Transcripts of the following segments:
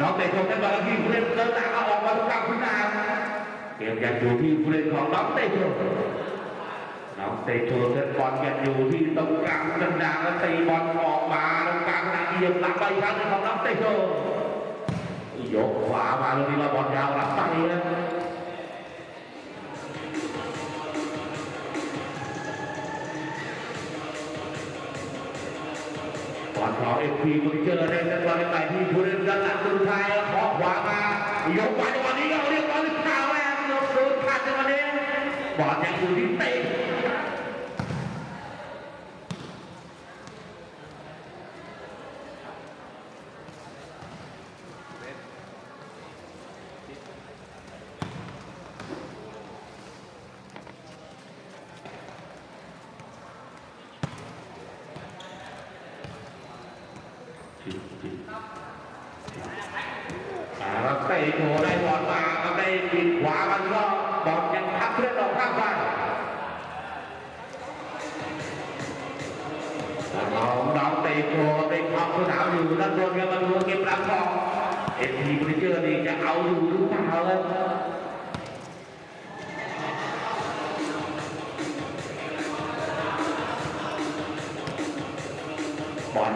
น้องเตะชนได้บอลที่ผู้เล่นเดินหลังเอาออกมาตรงกลางพื้นน้ำเกมยังอยู่ที่ผู้เล่นของน้องเตะชมน้องเตะชมเซตบอลยังอยู่ที่ตรงกลางสนาแล้วตีบอลออกมาตรงกลางนามเหยียบหลังไปครั้งหนึ่งของน้องเตะชมยกขวามาตรงนี้เราบอลยาวหลังไปนะ่อนของเอ็มพีบุญเจอในจังหวะในที่ผู้เล่นด้านหลังสุดท้ายขอขวามายกไปจังหวะนี้เราเรียบร้อยหรือเปล่าแม่ยกโดนขาดจังหวะนี้บอลยังอยู่ที่เตะ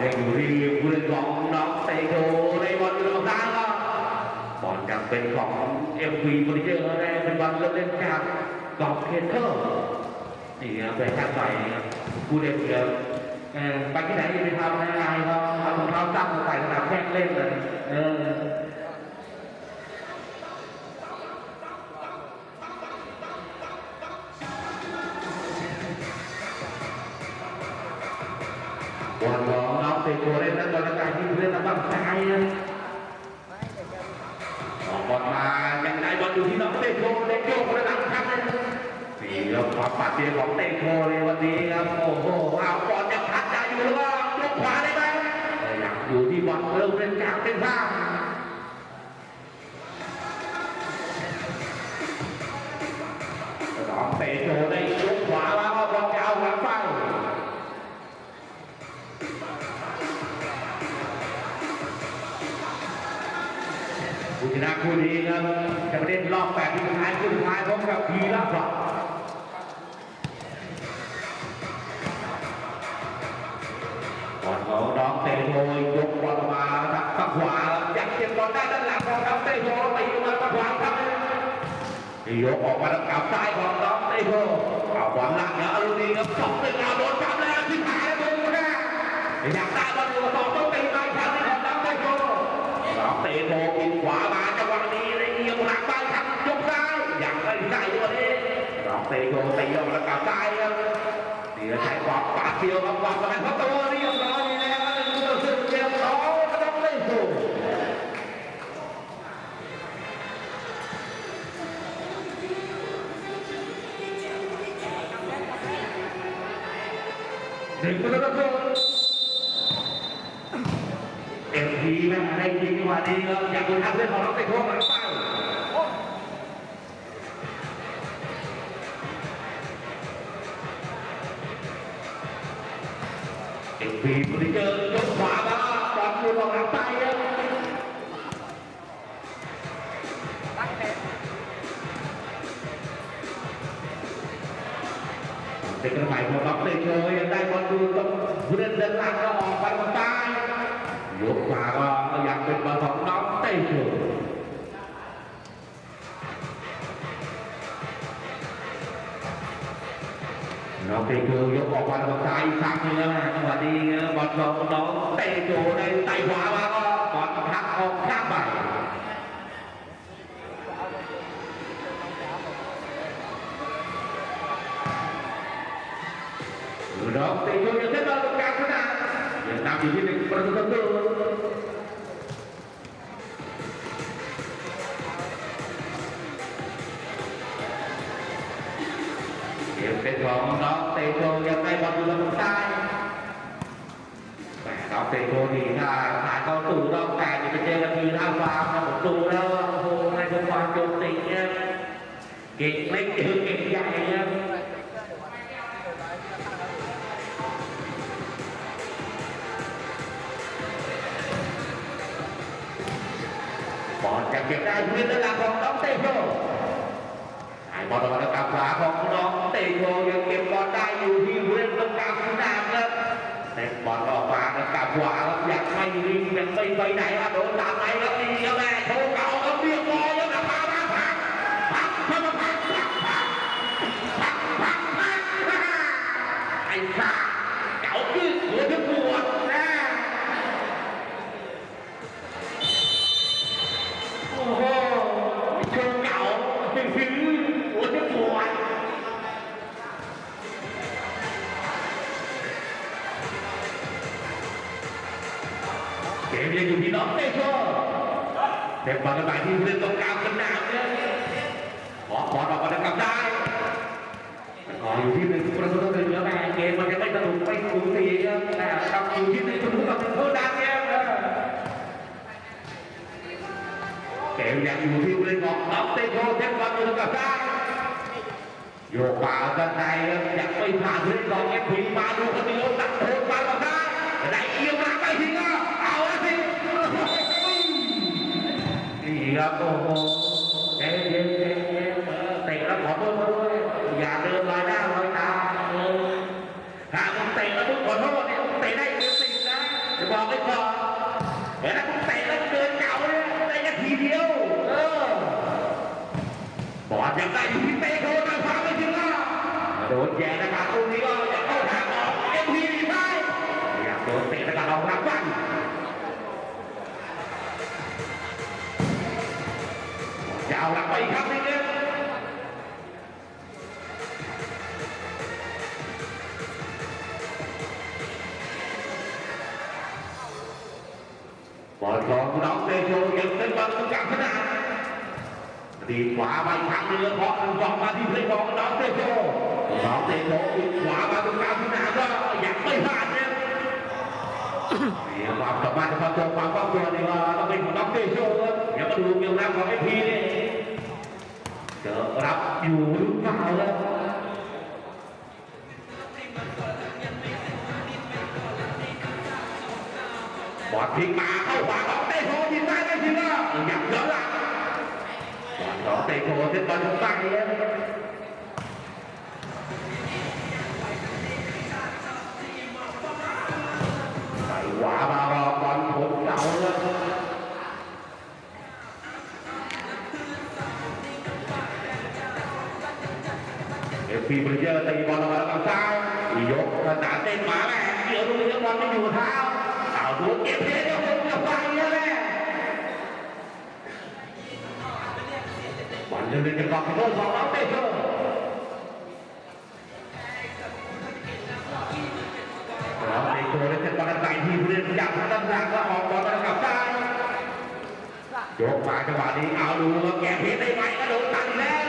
บอลยังอยู่ที่ผู้เล่นของน้องเตะโถในบอลอยู่ตรงกลางก็บอลยับเป็นของเอ็มวีบริเจอร์ได้เป็นบอลเล่นจากกอบเทเทอร์นี่ครับไป็นแค่ใส่ผู้เล่นเดียวไปที่ไหนจะไปทำอะไรเขาเอารองเท้าตั้งใส่สนามแข่งเล่นเลยเออ เล่นระบังซ้ายนะออกบอลมาอยังได้บอลอยู่ที่น้องเตโชเล็กโยกระดับครับนี่ครับความปัดเดียของเตโชในวันนี้ครับโอ้โหเอาบอลยังพัดใจอยู่แล้วก็ยกขวาได้ไหมแต่ยังอยู่ที่บอลเริ่มเล่นกลางเป็นข้างน้องเตโช ชนะคู่นี้ครับจะมาเล่นรอบแปดที่สุดท้ายคู่สุดท้ายพบกับพีราฝักก่อนของน้องเตโชยกบอลมาครับฝั่งขวาอยากเก็บบอลได้ด้านหลังของน้องเตโชตีมาฝั่งขวาครับยกออกมาทางกลับซ้ายของน้องเตโชเอาบอลหลังแล้วอรุณีครับสองตึงเอาโดนจับแล้วที่หายแล้วโดนน่อยากได้บอลอยู่สองต้องตีมาครั้งหนึงของน้องเตโชน้องเตโบ เตะโบตีออกแล้วกับซ้ครับนี่ก็ใช้ความปาดเดียวครับความสมัยเพราะตัวเรียบร้อยแล้วครังเรียบร้อยก็ต้องเล่นถูกหนึ่งประตูต่อศูนย์เอ็มพีแม่งได้จริงจังหวะนี้ครับอยากดูทางเล่นของน้องเตะโค้ง ริเจอร์ยกขวามาบอลอยู่ของหลังไปครับเด็กกระหม่ของน้อกเตะโชยยังได้บอลดูต้องผู้เล่นเดินหลังก็ออกไปตรงใต้ยกขวาก็อยากเป็นบอลของน้องเต้ยชูน้องเต้ย งเต้ยชูในไต่ขวามาก็บอลพักออกข้างไปน้องเต้ยชูยังเล่นบอลตรงกลางสนามยังนำอยู่ที่หนึ่งประตูต่อศูนย์เดี๋ยวเป็นของน้องเต โชยังได้บอลอยู่ทางซ้ายแต่น้องเตะโชดีถ้าผ่านเข้าสู่รอบแปดจะไปเจอกันทีท่าฟ้านะผมดูแล้วโอ้โหในจังหวะโจมตีเนี่ยเก่งเล็กเก่งใหญ่เนี่ยบอลจะเก็บได้พื้นด้านหลังของน้องเตโชไอ้บอลตะวันกลับขวาของน้อง ขวาครับยังไม่วิ่งยังไม่ไปไหนครับโดนตามไหนครับนี่ครับแม่โชว์เก่าค เกมยังอยู่ที่น้องเตโชเต็มบอลระบายที่เรื่องตรงกลางสนามเนี่ยขอบอลออกมาทางกลับได้ขออยู่ที่หนึ่งประตูต่อหนึ่งแล้วแม่เกมมันจะไม่สนุกไม่สูสีแต่กลับอยู่ที่หนึ่งประตูต่อหนึ่งเท่านั้นเนี่ยเกมยังอยู่ที่เรื่องของน้องเตโชเทปบอลอยู่กับซ้โยกป่าด้านในยังไม่ผ่านเรื่องของเอฟพีมาดูคนเดียวตัดโทษมากับซ้ายได้เอียวมาไปทีก็เอาละ ครับโอ้โหเจ๊เจ๊เจ๊เจ๊เตะแล้วขอโทษด้วยอย่าเดินลอยหน้าลอยตาเออถ้ามึงเตะแล้วมึงขอโทษเนี่ยผมเตะได้เต็มสิบนะจะบอกไว้พอเห็นไหม จะเอาหลักไปอีกครั้งนึงเนี่ยบอลของน้องเตโชยังเป็นบอลตรงกลางสนามดีขวาไปทางเรือเพราะสองมาที่เพลย์บอลน้องเตโชน้องเตโชขวามาตรงกลางสนามก็ยังไม่พลาดเนี่ยความสามารถความตัวความคล่องตัวนี่ก็ต้องเป็นของน้องเตโชครับเดี๋ยวมาดูเกี่ยวกับของไอพีนี่จะ รับอยู่หรือเปล่าครับบอลพลิกมาเข้าขวาของเตโชยิงได้ไม่ถึงอะยังย้อนหลังน้องเตโชเซตบอลตรงกลางเลย ทีบริเจอร์ตีบอลออกมาทางซ้ายยกขนาดเต้นมาแม่เดี๋ยวดูเรื่องบอลไม่อยู่เท้าเอาดูเก็บเดี๋ยวเดี๋ยวจะไปเนี่ยแม่บอลเดินจะกลับมาโดนของน้องเตโชน้องเตโชได้เส้นบอลใส่ที่ผู้เล่นจากทางด้านล่างก็ออกบอลมาทางซ้ายยกมาจังหวะนี้เอาดูว่าแกเพชรได้ไหมกระโดดตัดแล้ว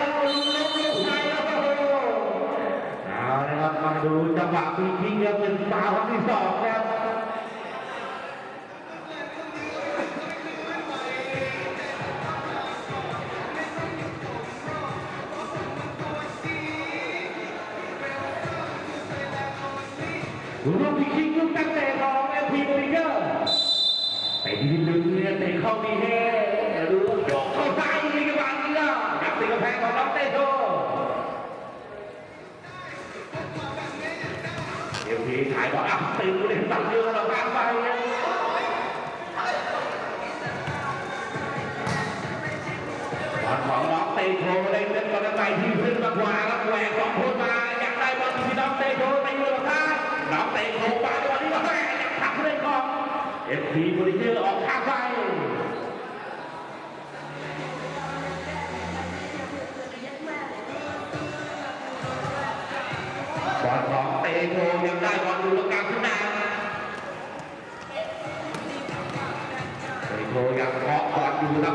ครับมาดูจังหวะฟรีคิกครับเป็นฟาวครั้งที่สองครับลูกที่คิงลูกตั้งแต่ของเอฟพีบริเกอร์ไปทีหนึ่งเนี่ยเตะเข้าดีแน่ดูยกเข้าซ้าย รีถ่ายบอกอะตีผู้เลยตัดเรือเราตามไปบอลของน้องเตโชได้เล่นบอลไปที่พื้นมากกว่าแล้วแหวกสองคนมาอยากได้บอลที่น้องเตโชตีมือข้างน้องเตโคไปจังหวะนี้ก็แม่ยังทักเล่นของเอฟพีบริเจอร์ออกข้างไป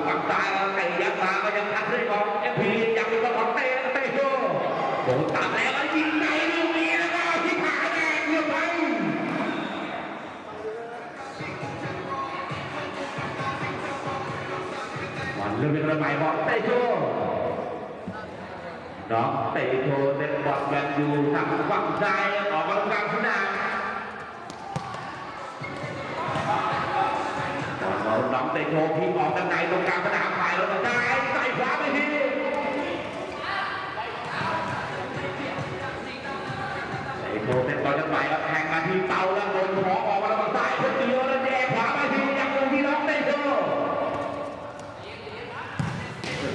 บอลอยู่ทางฝั่งซ้ายแล้วเตะยัดมาก็ยังทักเล่นของเอฟพียังเป็ของเตเตโชโดนตัดแล้วแล้วยิงในลูกนี้แล้วก็ที่ขาแดงเรียบไปบอลเรื่องเป็นระบายบอลเตะโชน้องเตะโชเล่นบอลแบบอยู่ทางฝั่งซ้ายออกมาตรงกางสนามบอล เราน้องเตโชพีออกด้านในตรงกลางสนามไปแล้วได้ใส่ขวาไปทีเตะโชเป็นบอลจะไปแล้วแทงมาที่เตาแล้วโดนขอออกมาแล้วก็ใส่เพื่อเดียวแล้วแยกขวาไปทียังคงที่น้องเตะโช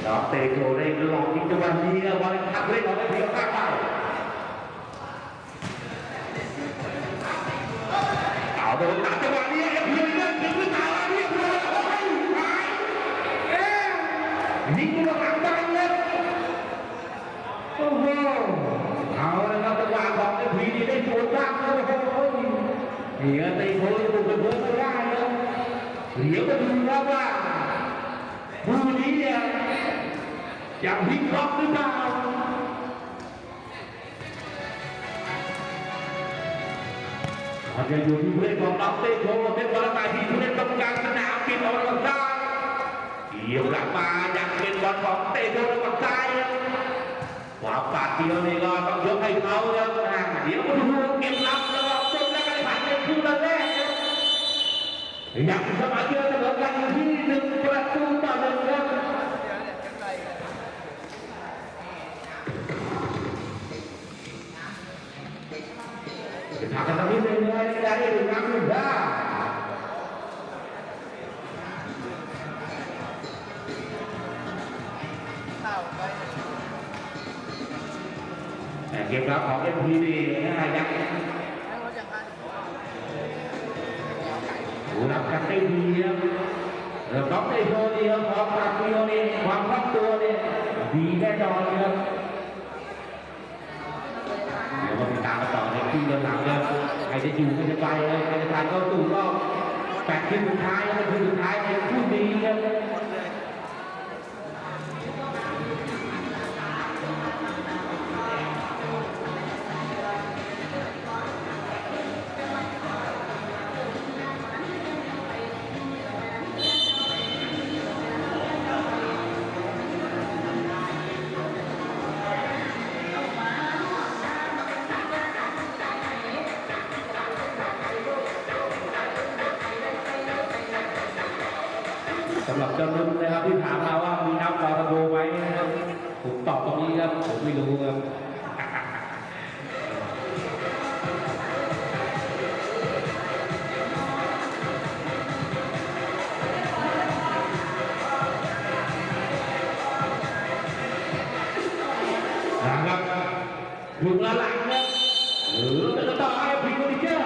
น้องเตะโชได้ลองยิงจังหวะนี้แล้วบอลทักเล่นออกไปทีก็ข้างไปเอาโดนตัดจังหวะนี้ ยิงตัวหลังบ้านเลยโอ้โหเอาละครับจังหวะของไอ้ผีนี่ได้โดนบ้างแล้วโอ้โหเหนียตีโค้งบุกไปเพิ่ไม่ได้เลยเดี๋ยวก็ดูครับว่าผู้นี้เนี่ยจะพลิกล็อกหรือเปล่ามันจะอยู่ที่ผู้เล่นของน้องเต้โชว์เป็นบอลไปที่ผู้เล่นตรงกลางสนามปิดออกมาทางซ้าย เดี่ยวหลังมาอยากเป็นบอลของเตะโชว์ทางซ้ายขวาปาดเดียวนี่ก็ต้องยกให้เขาแล้วนะเดี๋ยวก็ดูเก็บรับแล้วก็จบแล้วก็ผ่านเป็นคู่ละแรกยังสมาเยอะ นะครับถึงละหลังครับหรือจะต่อให้พีโรดิเจอร์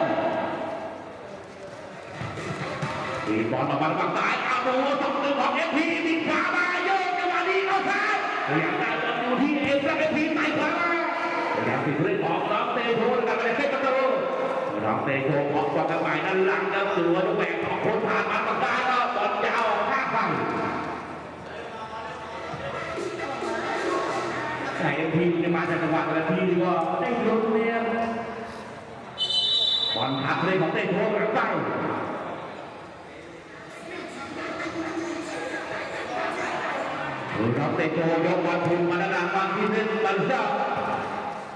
ทีบอลออกมาฝั่งซ้ายอาโดนสองหนึ่งของเอฟพีมีขวามาโยกจังหวะนี้เข้าซ้ายพยายามได้บอลอยู่ที่เอฟแล้วเอฟพีไปขวามาพยายามติดเล่นออกน้องเตโชนะครับในเซตประตูน้องเตโชออกบอลกันใหม่ด้านหลังครับตัวลูแหวนของคนผ่านมาฝั่งซ้ายก็บอลยาวข้างฝั่ง แต่เอ็มจะมาจากจังหวะแต่ละทีนี่ก็ได้ลุ้นเนี่ยบอลทับเลยของเต้โชว์หลังไปดูครับเต้โชว์ยกบอลพุ่งมาด้านหลังบอลที่เส้นบันเซอร์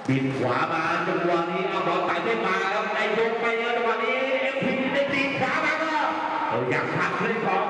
บินขวามาจังหวะนี้เอาบอลไต่ได้มาแล้วไอ้ยกไปเนี่ยจังหวะนี้เอ็มพีได้ตีขวามาก็อยากทักเลยของ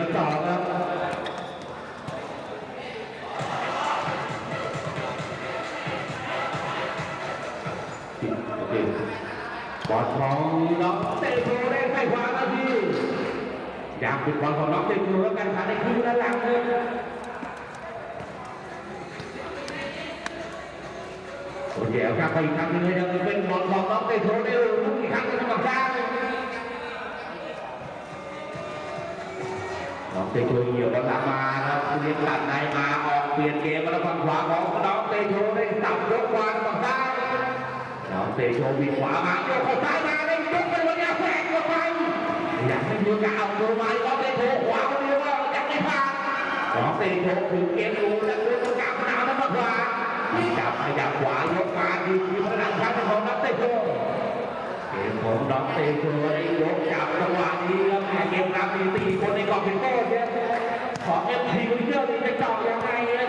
พันต่อครับบอลของน้องเตโชเล่นให้ขวานาทีอยากปิดบอลของน้องเตโชแล้วกันขาในครึ่งด้านหลังเลยโอ้ยเดี๋ยวครับไปอีกครั้งนึงเลยยังเป็นบอลของน้องเตโชได้ลูกอีกครั้งหนึงทางฝั่งซ้าย เตโชเหยียบบอลหลังมาแล้วเรียกตัดในมาออกเปลี่ยนเกมแล้วฝั่งขวาของน้องเตโชได้สับยกขวาทางฝั่งซ้ายน้องเตโชวิ่งขวามาโยกเข้าซ้ายมาเลยยกไปวันนี้แฝงออกไปอยากให้ดูกเอาตัวมาน้องเตโชขวาคนเดียวว่ายังไม่ผ่านน้องเตโชถึงเกมรู้แล้วดูตัวกลับมาเอาทั้งขวาจับขยับขวายกมาดีทีพลังชันของน้องเตโช เกมของน้องเตโชได้ยกจับจังหวะนี้แล้วแม่เกมรับมีสี่คนในกองเป็นโต้เนี่ยขอเอฟทีวิเชอร์นี่จะจาะยังไงเนี่ย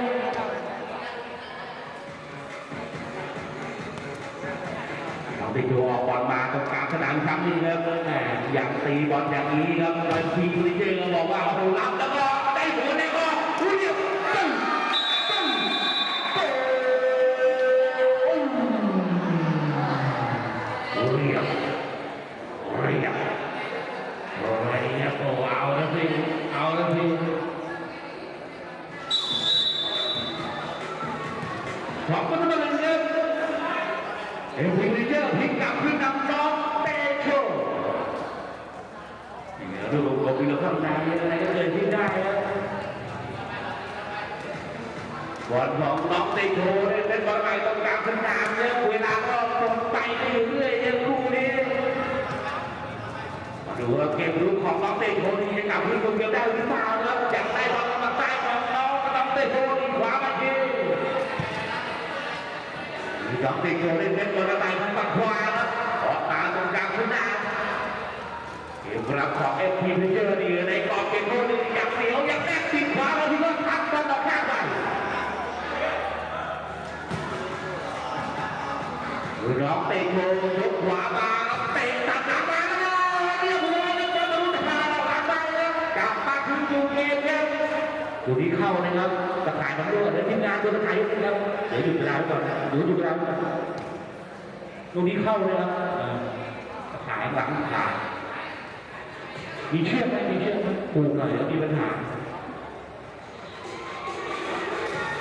ได้ดูออกบอลมาตรงกลางสนามครั้งนี้ครับแหมอย่างตีบอลอย่างนี้ครับบางทีคุณเจก็บอกว่าโอ้โหรับแล้ว ที่คนเดียวได้หรือเปล่าครับอยากได้บอลมาใต้ของน้องน้องเตโชนี่ขวามาทีมีสองติดโยเล่นเล่นบอลอะไรทางฝั่งขวาครับออกมาตรงกลางสนหน้าเกมรับของเอฟทีเพเจอร์นี่ในกรอบเกมโทษนี่อยากเสียวอยากแลกติดขวาแล้วที่ก็ทักบอลออกข้างไปน้องเตะโยยกขวามา อยู่ที่เข้านะครับตะข่ายมันรั่วเดี๋ยวทีมงานตัวตะข่ายยกนะครับเดี๋ยวหยุดเวลาไว้ก่อนเดี๋ยวหยุดเวลาไว้ก่อนลูกนี้เข้าเลยครับตะข่ายหลังขาดมีเชือกไหมมีเชือกไหมผูกหน่อยแล้วมีปัญหา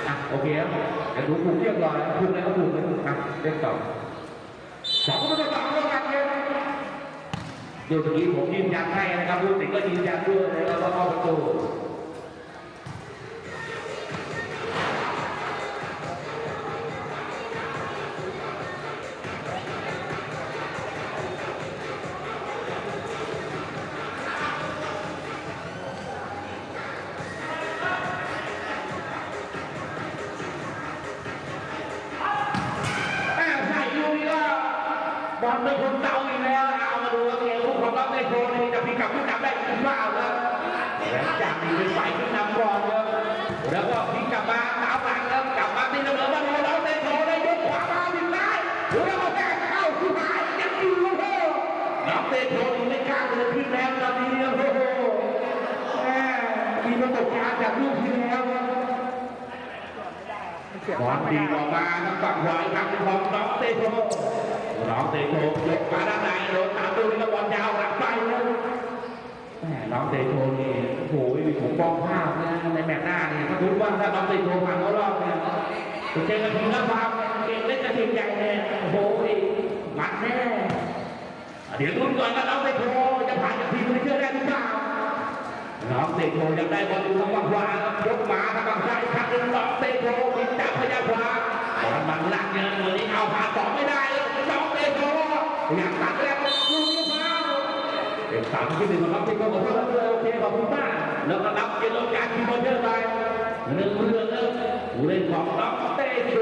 อะโอเคครับเดี๋ยวดูผูกเรียบร้อยผูกแล้วก็ผูกแล้วนะเล่นต่อสองประตูต่อเท่ากันครับเดี๋ยวเมื่อกี้ผมยืนยันให้นะครับผู้ติดก็ยืนยันด้วยนะครับว่าเข้าประตู มีประสบการณ์จากลูกที่แล้วครับบอลดีออกมาทางฝั่งขวาอีกครั้งหนึ่งของน้องเตโชน้องเตโชยกมาด้านในโดนตามดูนี่ก็บอลยาวหลังไปแล้วแหมน้องเตโชนี่โอ้โหผมมองภาพนะในแมตช์หน้านี่ถ้ารู้ว่าถ้าน้องเตโชผ่านเข้ารอบเนี่ยจะเจอกันทีละความเกมเล็กกับทีมใหญ่เนี่ยโอ้โหมันแน่เดี๋ยวลุ้นก่อนว่าน้องเตโชจะผ่านจากทีมนี้เชื่อได้หรือเปล่า น้องเตโชยังได้บอลอยู่ทางฝั่งขวาครับยกมาทางฝั่งซ้ายครั้งหนึ่งน้องเตโชบินจับพยาขวาบอลมันลักเงินวันนี้เอาผ่านต่อไม่ได้เลยน้องเตโชอยากตัดแล้วลูกนี้มาเป็นสามที่หนึ่งของน้องเตโชขอโทษด้วยโอเคขอบคุณมากแล้วก็รับเกมโอกาสที่บอลเยอะไปหนึ่งเรื่องแล้วผู้เล่นของน้องเตโช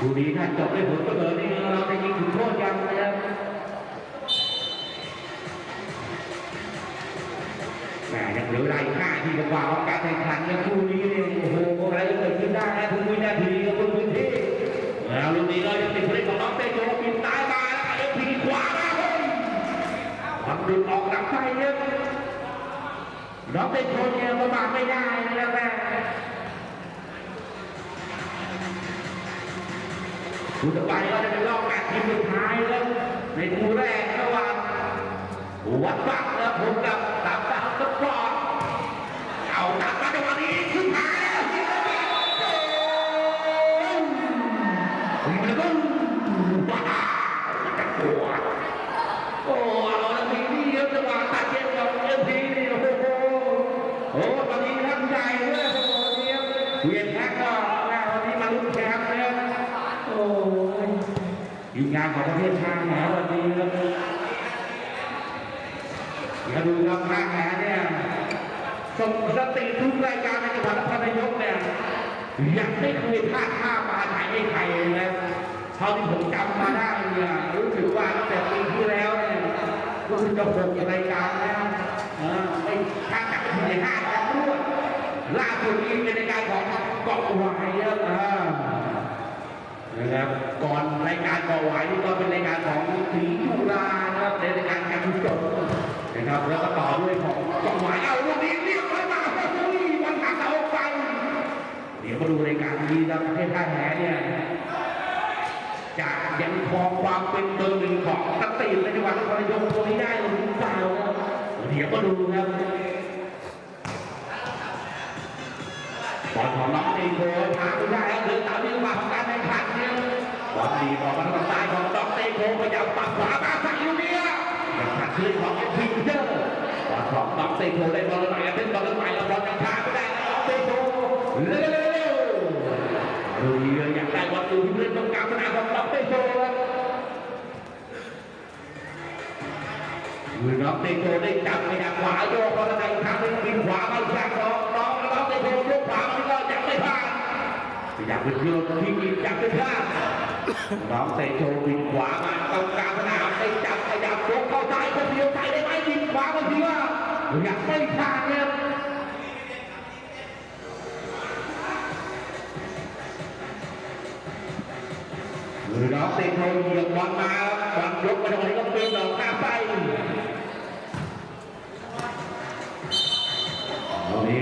ดูดีถ้าจบได้ผลเสมอนี่เราจะยิงถึงโทษยัง ดี๋ยวไล่ฆ่าที่กว่าของการแข่งขันกันคู่นี้เนี่โอ้โหอะไรเกิดขึ้นได้นะทุกวินาทีทุกพื้นที่แล้วลูกนี้ก็ยังติดผู้ล่นของน้องเตโยปิดตายมาแล้วเอฟพีขวามาเฮ้ยทำดึงออกหลังไปเนี่ยน้องเตโยเนี่ยประมาทไม่ได้นะครับแม่คู่ต่อไปก็จะเป็นรอบแปดทีมสุดท้ายแล้วในคู่แรกระหว่างวัดปักและผมกับสาบดาวสปอร์ต งหวะนี้ขึ้นมาแล้วยิงแล้วยิงยิงแล้วก็ว้าวจะวางตัดเย็บเอ็มพีนี่โอ้โหโอ้ตอนนี้ท่านใหญ่ด้วยโอ้โหเวียนแท็กก็แล้ววันนี้มาลุ้นแชมป์แล้วโอ้ยทีมงานของประเทศชาติแหมวันนี้ครับ เดี๋ยวดูครับทางแหเนี่ยส่งสติทุกรายการในจังหวัดนครนายกเนี่ย ยังไม่เคยพลาดท่าปลาไหนให้ใครเลยนะเท่าที่ผมจำมาได้เนี่ยรู้สึกว่าตั้งแต่ปีที่แล้วเนี่ยรู้สึกจะหกรายการแล้วเออไม่พลาดจากที่ในห้าครั้งรวดล่าสุดนี้เป็นรายการของเกาะวายเยอะอ่านะครับก่อนรายการก่อไหวนี่ก็เป็นรายการของสีจุฬานะครับในรายการการกุศลนะครับแล้วก็ต่อด้วยของก่อไหวเอาลูกนี้เรียกเข้ามาโอ้ยวันหักเอาไปเดี๋ยว มาดูรายการนี้นะประเทศท่าแหเนี่ยจะยังครองความเป็นเบอร์หนึ่งของสตรีทในจังหวัดนครนายกตัวนี้ได้หรือเปล่าเดี๋ยวมาดูครับบอลของน้องตีโกหาไม่ได้แล้วถึงตามที่ว่าของการแข่งขันเนี่ยบอลดีออกมาทางซ้ายของน้องตีโกพยายามปักขวามาใส่ลูกเนี้ยยังขัดคืนของเอ็มพีเจอร์บอลของน้องตีโกได้บอลใหม่เป็นบอลใหม่แล้วบอลยังพาไม่ได้น้องตีโกือน้องตีโกได้จับไปทางขวาโยกบอลในทางนึงบินขวามาอีกทงน้องน้องน้องตีโกยกขวามันก็ยังไม่ผ่านอยากเป็นโยนที่กินจับเป็นพลาดน้องเตโชบินขวามาตรงกลางสนามไปจับขยับยกเข้าซ้ายคนเดียวใส่ได้ไหมบินขวาคนเดียวอยากไม่พลาดเนี่ยหรือน้องเตะโชเหยียบบอลมาบอลยกมาตรงนี้ก็เป็นดอกข้าไป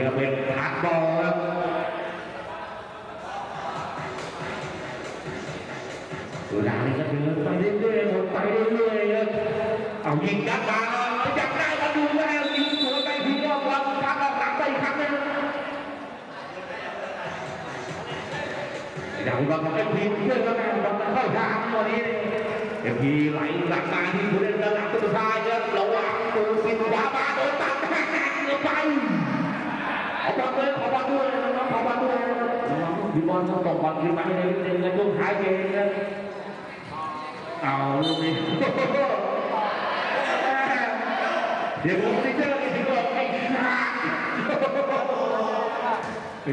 รงนี้ก็เป็นพักบอลครับเวลาวนี่ก็เดินไปเรื่อยๆหมดไปเรื่อยๆครับเอายิงยัดมาอยากได้มาดูแล้วยิงสวนไปทีเดียวบอลพักออกหลังไปครั้งนึงอยากว่ามันเป็นทีมเพื่อนแล้วแม่บอลมันเข้าทางวันนี้เอ็มพีไหลหลังมาที่ผู้เล่นระดับสุดท้ายครับระหว่างตูปินขวามาโดนตัดแหกเกือบไป เอบอลเลยขอบอลด้วยน้องขอบอลด้วยพี่บอลต้องตกบอลขึ้นมาให้ได้เล่นในช่วงท้ายเกมนะเอาลูกนี้เดี๋ยวผมจะเจอกันที่บอกไอ้ขา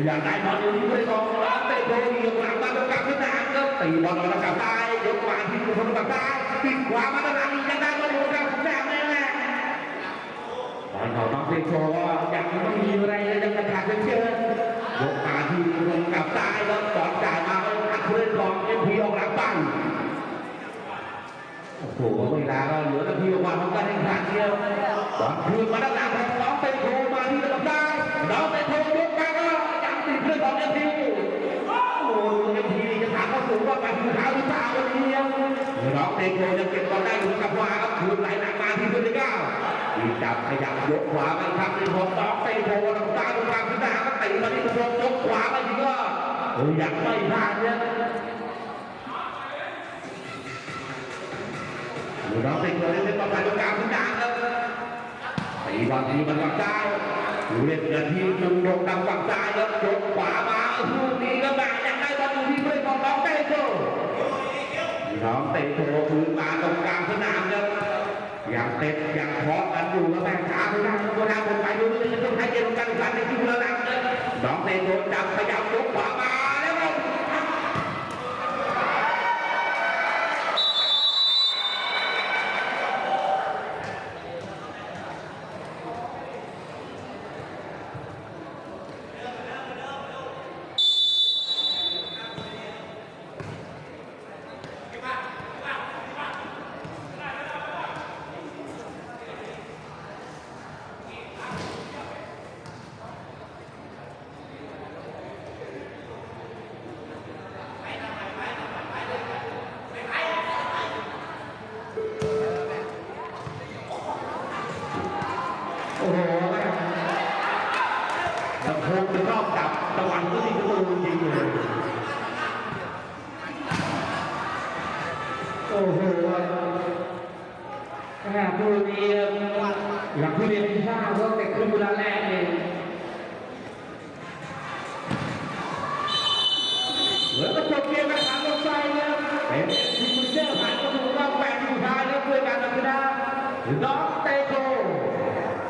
อยากได้บอลอยู่ที่บริกองรับเตะโดนยียบหลังมาตรงกลางสนามครับตีบอลออกมากับซ้ายยกมาที่คนตรงกับซ้ายปิดขวามาตรงนั้นยังได้บอลอยู่กับแม่แม่แม่บ อลของน้องเตโชก็ยังไม่มีอะไรเลยยังกระชากเชิญยกมาที่คนกับซ้ายแล้วบอลจ่ายมาเป็นอัดผู้เล่นของเอ็มพีออกหลังบ้างโอ้โหเวลาก็เหลือนาทีกว่าของการแข่งขันเดียวบอลคืนมาด้านหลังของน้องเตโทมาที่ระดับได้น้องเตโทยกมาก็ยังติดเพื่อนของเอ็มพีโอ้โหเอ็มพี นี่จะถามเขาสูงว่าไปถึงเท้าหรือเปล่าวันนี้น้องเตโทยังเก็บบอลได้อยู่กับขวาครับคืนไหลหนักมาที่เพื่อนที่เก้าดีจับขยับยกขวามาทำในของน้องเตโทลำตาลงกลางสนามก็ตีมาที่ตรงยกขวามาทีก็โอ้ยังไม่พลาดเนี่ยน้องเติดเลยเล่นบอลไปตรงกลางสนามครับตีบอลทีมันฝั่งซ้เล่นกันที่มุมโด่งดังฝั่งซ้ายแล้วยกขวามาลูกนี้ก็แบ่งยังได้บอลอยู่ที่เพื่อนของน้องเตโช น้องเตโชคืนมาตรงกลางสนามครับยังเตะยังพร้อมกันอยู่แล้วแบ่งขาไปนั่งตัวก็ทางบนไปดูนี่จะต้องให้เกมกันกันในที่ละนังครับน้องเตโชจับขยับยกขวามา